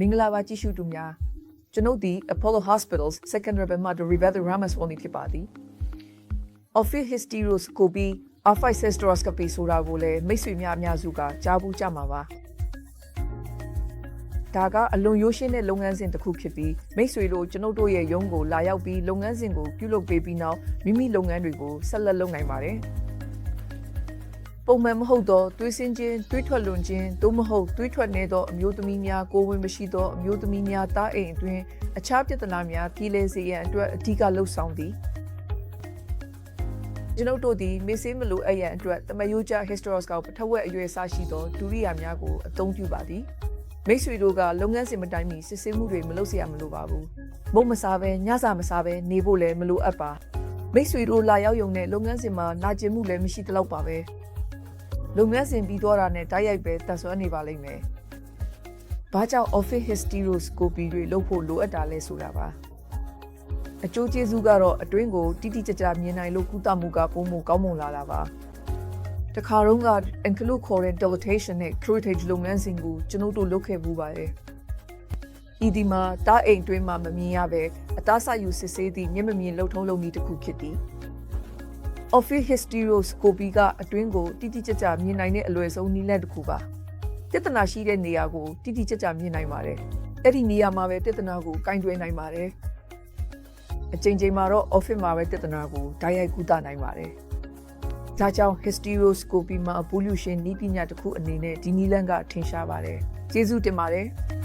မင်္ဂလာပါကြည့်ရှုသူများကျွန်ုပ်ဒီ Apollo Hospitals Second Rebel Mother Rivera Ramaswamy ဖြစ်ပါသည် Office Hysteroscopy Alpha Hysteroscopy ဆိုတာကိုလည်းမိတ်ဆွေများအများစုကကြားဘူးကြမှာပါဒါကအလွန်ရိုးရှင်းတဲ့လုပ်ငန်းစဉ်တစ်ခုဖြစ်ပြီးမိတ်ဆွေတို့ကျွန်ုပ်တို့ရဲ့ရုံးကိုလာရောက်ပြီးလုပ်ငန်းစဉ်ကိုပြုလုပ်ပေးပြီးနောက်မိမိလုပ်ငန်းတွေကိုဆက်လက်လုပ်နိုင်ပါတယ် ပုံမှန်မဟုတ်သောသွေးစင်းခြင်းသွေးထွက်လွန်ခြင်းသို့မဟုတ်သွေးထွက်နေသောအမျိုးသမီးများကိုယ်ဝင်မရှိသောအမျိုးသမီးများတားအိမ်အတွင်းအခြားပြဿနာများပြည်လဲစေရန်အတွက်အဓိကလှုပ်ဆောင်သည်ကျွန်ုပ်တို့သည်မေဆေးမလိုအပ်ရန်အတွက်တမယိုဂျာ hysteroscope ပထဝက်အရွယ်အစားရှိသောဒုရိယာများကိုအသုံးပြုပါသည်မိတ်ဆွေတို့ကလုပ်ငန်းစဉ်မတိုင်မီစစ်ဆေးမှုတွေမလုပ်เสียမလိုပါဘူးမုံမစားပဲညစာမစားပဲနေဖို့လည်းမလိုအပ်ပါမိတ်ဆွေတို့လာရောက်ယုံနဲ့လုပ်ငန်းစဉ်မှာနာကျင်မှုလည်းမရှိသလောက်ပါပဲ လုပ်ငန်းစဉ်ပြီးသွားတာနဲ့တိုက်ရိုက်ပဲတက်ဆွဲနေပါလိမ့်မယ်ဘာကြောင့် office hysteroscopy တွေလုပ်ဖို့လိုအပ်တာလဲဆိုတာပါအကျိုးကျေးဇူးကတော့အတွင်းကိုတိတိကျကျမြင်နိုင်လို့ကုသမှုကပုံမကောင်းမွန်လာတာပါတခါတော့က include ခေါ်တဲ့ dilatation နဲ့ curettage လုပ်ငန်းစဉ်ကိုကျွန်ုပ်တို့လုပ်ခဲ့မှုပါတယ်ဤဒီမှာတားအိမ်တွင်းမှာမမြင်ရပဲအသားဆယူစစ်ဆေးသည့်မျက်မမြင်လှုပ်ထုံးလုပ်နည်းတစ်ခုဖြစ်သည် office hysteroscopy ကအတွင်းကိုတိတိကျကျမြင်နိုင်တဲ့အလွယ်ဆုံးနည်းလမ်းတစ်ခုပါပြဿနာရှိတဲ့နေရာကိုတိတိကျကျမြင်နိုင်ပါတယ်အဲ့ဒီနေရာမှာပဲပြဿနာကိုကင်တွယ်နိုင်ပါတယ်အချိန်ချိန်မှာတော့ office မှာပဲပြဿနာကိုဓာတ်ရိုက်ကုသနိုင်ပါတယ်။ဒါကြောင့် hysteroscopy မှာ pollution နည်းပညာတစ်ခုအနေနဲ့ဒီနည်းလမ်းကထင်ရှားပါတယ်။ကျေးဇူးတင်ပါတယ်။